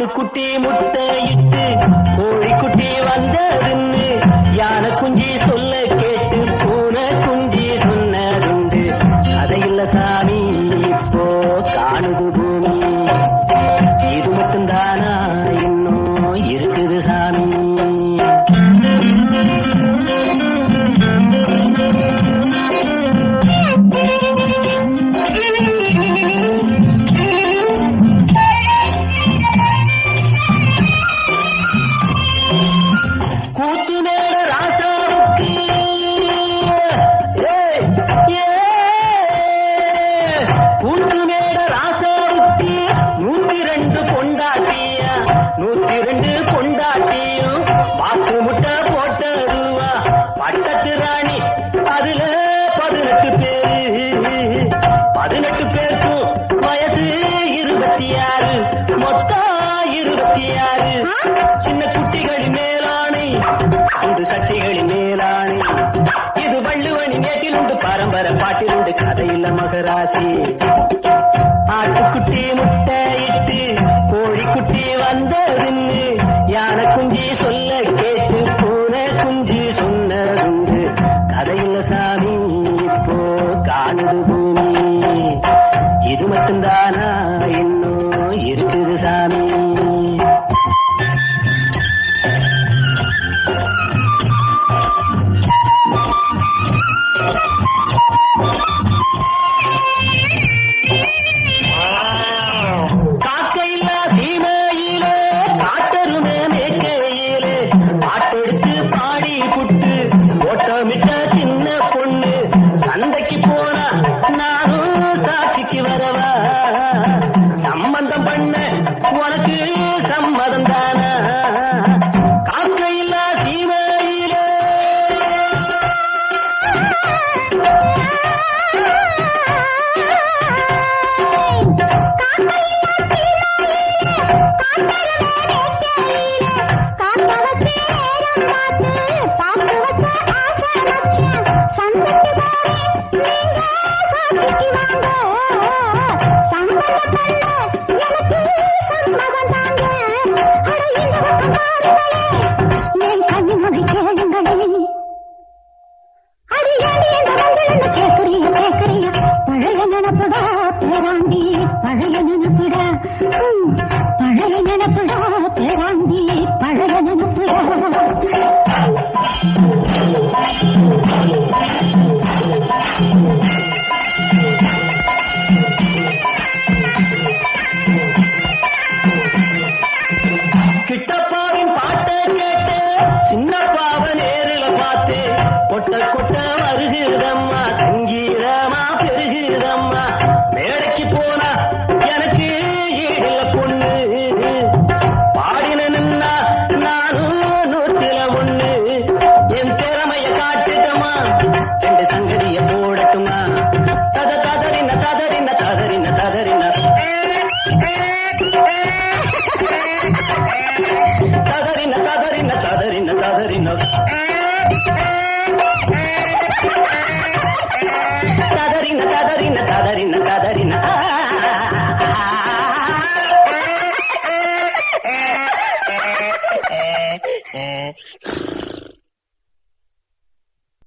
ஆட்டுக்குட்டி முட்டையிட்டு ரெண்டு பொண்டாட்டியும் வாக்கு முட்டை போட்டதுவா? பட்டத்து ராணி அதுல பதினெட்டு பேரு. பதினெட்டு பேருக்கும் வயசு இருபத்தி ஆறு மொத்தம் இருபத்தி ஆறு சின்ன குட்டிகளின் மேலாணை அந்த சட்டிகளின் மேலாணை. இது வள்ளுவனி நேட்டில் உண்டு பரம்பரை பாட்டில் உண்டு கதையில்ல மகராசி. ஆட்டுக்குட்டி இது மட்டும்தானா இன்னும் சம்பந்தம் பண்ண உனக்கு சம்மதம் தானா? காக்கையில்லா சீமையிலே. கேளுங்களே பழைய நினப்புடா பேராண்டி பழைய நினப்புடா கிட்டப்பாவின் பாட்டை கேட்டு சின்னப்பாவ நேரில பார்த்து கொட்ட கொட்ட வருகிறதம்மா É.